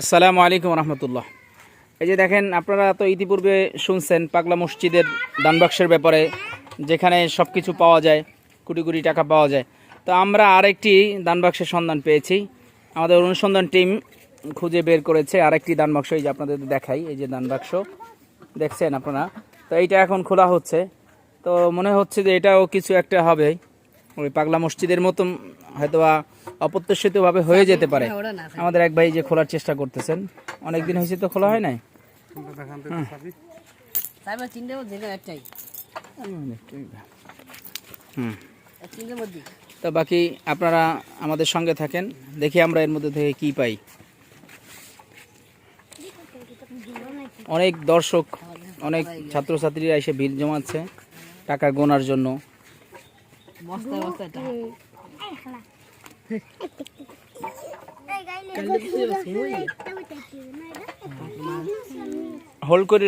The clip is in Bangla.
আসসালামু আলাইকুম রহমতুল্লাহ। এই যে দেখেন, আপনারা তো ইতিপূর্বে শুনছেন পাগলা মসজিদের দানবাক্সের ব্যাপারে, যেখানে সব কিছু পাওয়া যায়, কোটি কোটি টাকা পাওয়া যায়। তো আমরা আরেকটি দানবাক্সের সন্ধান পেয়েছি। আমাদের অনুসন্ধান টিম খুঁজে বের করেছে আরেকটি দানবাক্স, এই যে আপনাদের দেখাই, এই যে দানবাক্স। দেখছেন আপনারা? তো এইটা এখন খোলা হচ্ছে। তো মনে হচ্ছে যে এটাও কিছু একটা হবে। ওই পাগলা মসজিদের মতন হয়তোবা অপ্রত্যাশিতভাবে হয়ে যেতে পারে আমাদের এক ভাই যে খোলার চেষ্টা করতেছেন অনেক দিন হয়েছে তো খোলা হয় নাই তো বাকি আপনারা আমাদের সঙ্গে থাকেন দেখি আমরা এর মধ্যে থেকে কি পাই অনেক দর্শক অনেক ছাত্রছাত্রীরা এসে ভিড় জমাচ্ছে টাকা গোনার জন্য হোল্ড করে